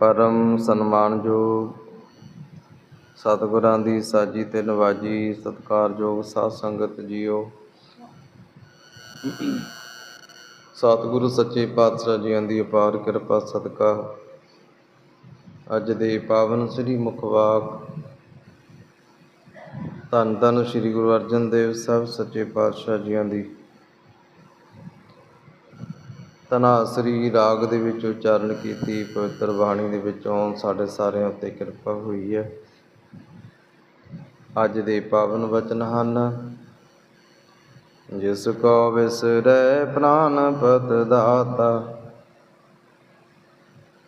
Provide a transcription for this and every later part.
ਪਰਮ ਸਨਮਾਨਯੋਗ ਸਤਿਗੁਰਾਂ ਦੀ ਸਾਜੀ ਤੇ ਨਵਾਜੀ ਸਤਿਕਾਰਯੋਗ ਸਾਧ ਸੰਗਤ ਜੀਓ। ਸਤਿਗੁਰੂ ਸੱਚੇ ਪਾਤਸ਼ਾਹ ਜੀਆਂ ਦੀ ਅਪਾਰ ਕਿਰਪਾ ਸਦਕਾ। ਅੱਜ ਦੇ ਪਾਵਨ ਸ੍ਰੀ ਮੁਖਵਾਕ ਧੰਨ ਧੰਨ ਸ੍ਰੀ ਗੁਰੂ ਅਰਜਨ ਦੇਵ ਸਾਹਿਬ ਸੱਚੇ ਪਾਤਸ਼ਾਹ ਜੀਆਂ ਦੀ ਤਨਾਸਰੀ ਰਾਗ ਦੇ ਵਿੱਚ ਉਚਾਰਨ ਕੀਤੀ, ਪਵਿੱਤਰ ਬਾਣੀ ਦੇ ਵਿੱਚੋਂ ਸਾਡੇ ਸਾਰਿਆਂ ਉੱਤੇ ਕਿਰਪਾ ਹੋਈ ਹੈ। ਅੱਜ ਦੇ ਪਾਵਨ ਵਚਨ ਹਨ, ਜਿਸ ਕੋ ਵਿਸਰੈ ਪ੍ਰਾਨ ਪਤ ਦਾਤਾ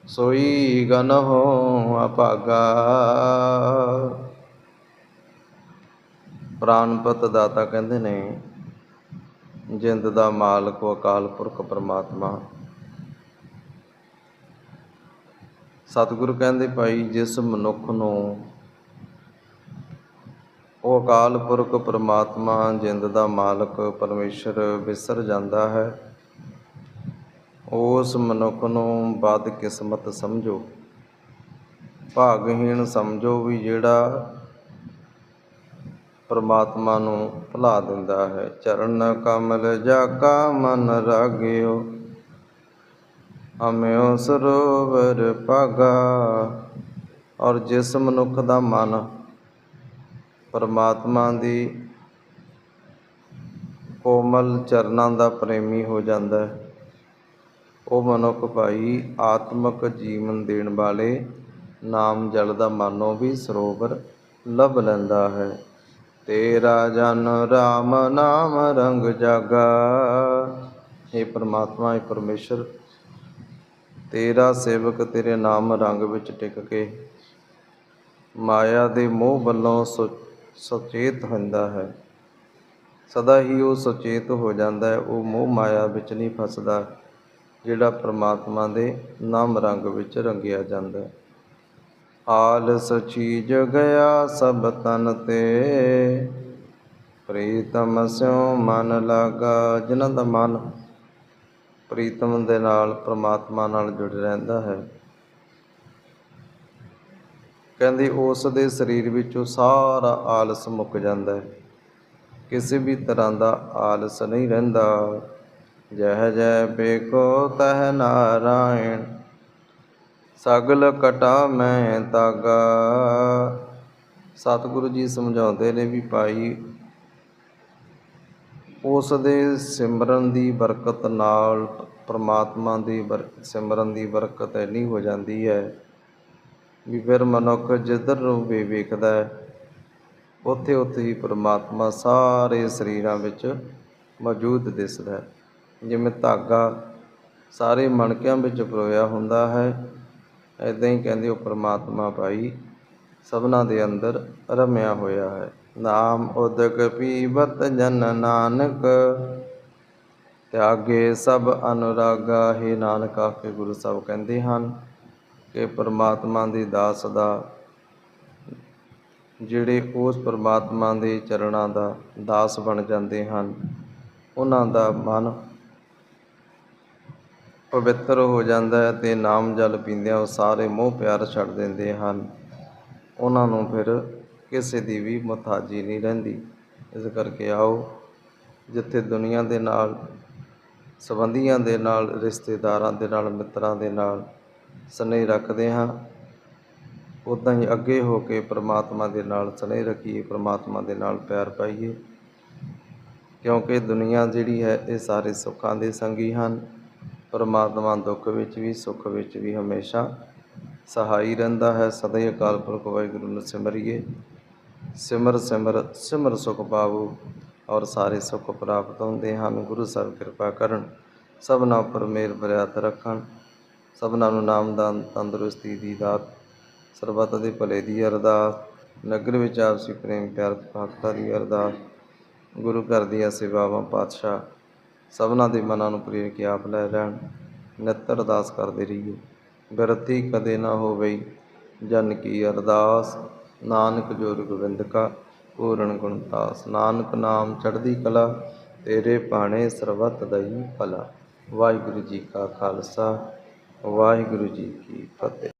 ਸੋਈ ਗਨ ਹੋ ਅਭਾਗਾ ਪ੍ਰਾਨਪਤ ਦਾਤਾ ਕਹਿੰਦੇ ਨੇ ਜਿੰਦ ਦਾ ਮਾਲਕ ਉਹ ਅਕਾਲ ਪੁਰਖ ਪਰਮਾਤਮਾ। ਸਤਿਗੁਰੂ ਕਹਿੰਦੇ ਭਾਈ, ਜਿਸ ਮਨੁੱਖ ਨੂੰ ਉਹ ਅਕਾਲ ਪੁਰਖ ਪਰਮਾਤਮਾ, ਜਿੰਦ ਦਾ ਮਾਲਕ ਪਰਮੇਸ਼ਰ ਵਿਸਰ ਜਾਂਦਾ ਹੈ, ਉਸ ਮਨੁੱਖ ਨੂੰ ਬਦ ਕਿਸਮਤ ਸਮਝੋ। ਭਾਗਹੀਣ ਸਮਝੋ ਵੀ ਜਿਹੜਾ ਪਰਮਾਤਮਾ ਨੂੰ ਭੁਲਾ ਦਿੰਦਾ ਹੈ। ਚਰਨ ਕਮਲ ਜਾ ਕਾ ਮਨ ਰਾਗਿਓ, ਹਮਿਓ ਸਰੋਵਰ ਭਾਗਾ। ਔਰ ਜਿਸ ਮਨੁੱਖ ਦਾ ਮਨ ਪਰਮਾਤਮਾ ਦੀ ਕੋਮਲ ਚਰਨਾਂ ਦਾ ਪ੍ਰੇਮੀ ਹੋ ਜਾਂਦਾ ਹੈ, ਉਹ ਮਨੁੱਖ ਭਾਈ ਆਤਮਿਕ ਜੀਵਨ ਦੇਣ ਵਾਲੇ ਨਾਮ ਜਲ ਦਾ ਮਾਨੋ ਵੀ ਸਰੋਵਰ ਲੱਭ ਲੈਂਦਾ ਹੈ। ਤੇਰਾ ਜਨ ਰਾਮ ਨਾਮ ਰੰਗ ਜਾਗਾ। ਇਹ ਪ੍ਰਮਾਤਮਾ ਇਹ ਪਰਮੇਸ਼ਰ, ਤੇਰਾ ਸੇਵਕ ਤੇਰੇ ਨਾਮ ਰੰਗ ਵਿੱਚ ਟਿਕ ਕੇ ਮਾਇਆ ਦੇ ਮੋਹ ਵੱਲੋਂ ਸੁ- ਸੁਚੇਤ ਹੁੰਦਾ ਹੈ। ਸਦਾ ਹੀ ਉਹ ਸੁਚੇਤ ਹੋ ਜਾਂਦਾ ਹੈ, ਉਹ ਮੋਹ ਮਾਇਆ ਵਿੱਚ ਨਹੀਂ ਫਸਦਾ, ਜਿਹੜਾ ਪ੍ਰਮਾਤਮਾ ਦੇ ਨਾਮ ਰੰਗ ਵਿੱਚ ਰੰਗਿਆ ਜਾਂਦਾ ਹੈ। ਹਾਲ ਸਚੀਜ ਗਿਆ ਸਭ ਤਨ ਤੇ। ਪ੍ਰੀਤਮ ਸਿਉ ਮਨ ਲਾਗਾ, ਜਿਨ੍ਹਾਂ ਦਾ ਮਨ ਪ੍ਰੀਤਮ ਦੇ ਨਾਲ ਪ੍ਰਮਾਤਮਾ ਨਾਲ ਜੁੜ ਰਹਿੰਦਾ ਹੈ। ਕਹਿੰਦੇ ਉਸ ਦੇ ਸਰੀਰ ਵਿੱਚੋਂ ਸਾਰਾ ਆਲਸ ਮੁੱਕ ਜਾਂਦਾ ਹੈ। ਕਿਸੇ ਵੀ ਤਰ੍ਹਾਂ ਦਾ ਆਲਸ ਨਹੀਂ ਰਹਿੰਦਾ। ਜਹ ਜੈ ਬੇਕੋ ਤਹ ਨਾਰਾਇਣ ਸਗਲ ਕਟਾ ਮੈਂ ਤਾਗਾ। ਸਤਿਗੁਰੂ ਜੀ ਸਮਝਾਉਂਦੇ ਨੇ ਵੀ ਭਾਈ, ਉਸ ਦੇ ਸਿਮਰਨ ਦੀ ਬਰਕਤ ਨਾਲ ਪਰਮਾਤਮਾ ਦੀ ਬਰ- ਸਿਮਰਨ ਦੀ ਬਰਕਤ ਇੰਨੀ ਹੋ ਜਾਂਦੀ ਹੈ ਵੀ ਫਿਰ ਮਨੁੱਖ ਜਿੱਧਰ ਨੂੰ ਵੀ ਵੇਖਦਾ ਹੈ ਉੱਥੇ ਉੱਥੇ ਹੀ ਪਰਮਾਤਮਾ ਸਾਰੇ ਸਰੀਰਾਂ ਵਿੱਚ ਮੌਜੂਦ ਦਿਸਦਾ ਹੈ। ਜਿਵੇਂ ਧਾਗਾ ਸਾਰੇ ਮਣਕਿਆਂ ਵਿੱਚ ਪਰੋਇਆ ਹੁੰਦਾ ਹੈ ਐਦਾਂ ਹੀ ਕਹਿੰਦੇ ਉਹ ਪਰਮਾਤਮਾ ਭਾਈ ਸਭਨਾ ਦੇ ਅੰਦਰ ਰਮਿਆ ਹੋਇਆ ਹੈ। ਨਾਮ ਉਦਕ ਪੀਵਤ ਜਨ ਨਾਨਕ। ਤਿਆਗੇ ਸਭ ਅਨੁਰਾਗਾ, ਹੀ ਨਾਨਕ, ਆਖੇ ਗੁਰੂ ਸਾਹਿਬ ਕਹਿੰਦੇ ਹਨ ਕਿ ਪਰਮਾਤਮਾ ਦੀ ਦਾਸ ਦਾ, ਜਿਹੜੇ ਉਸ ਪਰਮਾਤਮਾ ਦੇ ਚਰਨਾਂ ਦਾ ਦਾਸ ਬਣ ਜਾਂਦੇ ਹਨ, ਉਹਨਾਂ ਦਾ ਮਨ ਪਵਿੱਤਰ ਹੋ ਜਾਂਦਾ ਹੈ ਤੇ ਨਾਮ ਜਲ ਪੀਂਦਿਆਂ ਉਹ ਸਾਰੇ ਮੋਹ ਪਿਆਰ ਛੱਡ ਦਿੰਦੇ ਹਨ। ਉਹਨਾਂ ਨੂੰ ਫਿਰ ਕਿਸੇ ਦੀ ਵੀ ਮਤਾਜੀ ਨਹੀਂ ਰਹਿੰਦੀ। ਇਸ ਕਰਕੇ ਆਓ, ਜਿੱਥੇ ਦੁਨੀਆ ਦੇ ਨਾਲ, ਸੰਬੰਧੀਆਂ ਦੇ ਨਾਲ, ਰਿਸ਼ਤੇਦਾਰਾਂ ਦੇ ਨਾਲ, ਮਿੱਤਰਾਂ ਦੇ ਨਾਲ ਸਨੇਹ ਰੱਖਦੇ ਹਾਂ ਉਦਾਂ ਹੀ ਅੱਗੇ ਹੋ ਕੇ ਪ੍ਰਮਾਤਮਾ ਦੇ ਨਾਲ ਸਨੇਹ ਰੱਖੀਏ, ਪ੍ਰਮਾਤਮਾ ਦੇ ਨਾਲ ਪਿਆਰ ਪਾਈਏ। ਕਿਉਂਕਿ ਦੁਨੀਆ ਜਿਹੜੀ ਹੈ, ਇਹ ਸਾਰੇ ਸੁੱਖਾਂ ਦੇ ਸੰਗੀ ਹਨ। ਪਰਮਾਤਮਾ ਦੁੱਖ ਵਿੱਚ ਵੀ, ਸੁੱਖ ਵਿੱਚ ਵੀ ਹਮੇਸ਼ਾ ਸਹਾਈ ਰਹਿੰਦਾ ਹੈ। ਸਦਾ ਹੀ ਅਕਾਲ ਪੁਰਖ ਵਾਹਿਗੁਰੂ ਨੂੰ ਸਿਮਰਿਏ। ਸਿਮਰ ਸਿਮਰ ਸਿਮਰ ਸੁਖ ਪਾਵੋ ਔਰ ਸਾਰੇ ਸੁੱਖ ਪ੍ਰਾਪਤ ਹੁੰਦੇ ਹਨ। ਗੁਰੂ ਸਾਹਿਬ ਕਿਰਪਾ ਕਰਨ, ਸਭਨਾ ਉੱਪਰ ਮੇਰ ਬਰਿਆਤ ਰੱਖਣ। ਸਭਨਾ ਨੂੰ ਨਾਮਦਾਨ ਤੰਦਰੁਸਤੀ ਦੀ ਦਾਤ, ਸਰਬੱਤ ਦੇ ਭਲੇ ਦੀ ਅਰਦਾਸ। ਨਗਰ ਵਿੱਚ ਆਪਸੀ ਪ੍ਰੇਮ, ਪਿਆਰ, ਭਗਤਾਂ ਦੀ ਅਰਦਾਸ। ਗੁਰੂ ਘਰ ਦੀਆਂ ਸੇਵਾਵਾਂ, ਪਾਤਸ਼ਾਹ ਸਭਨਾ ਦੇ ਮਨਾਂ ਨੂੰ ਪ੍ਰੇਰ ਕੇ ਆਪ ਲੈ ਲੈਣ ਨਿੱਤਰ ਅਰਦਾਸ ਕਰਦੇ ਰਹੀਏ। ਬਿਰਤੀ ਕਦੇ ਨਾ ਹੋਵੇ ਜਨ ਕੀ ਅਰਦਾਸ, ਨਾਨਕ ਜੋਰ ਗੋਬਿੰਦ ਕਾ, ਪੂਰਨ ਗੁਣਦਾਸ ਨਾਨਕ ਨਾਮ ਚੜ੍ਹਦੀ ਕਲਾ, ਤੇਰੇ ਭਾਣੇ ਸਰਬੱਤ ਦਈ ਭਲਾ। ਵਾਹਿਗੁਰੂ ਜੀ ਕਾ ਖਾਲਸਾ, ਵਾਹਿਗੁਰੂ ਜੀ ਕੀ ਫਤਿਹ।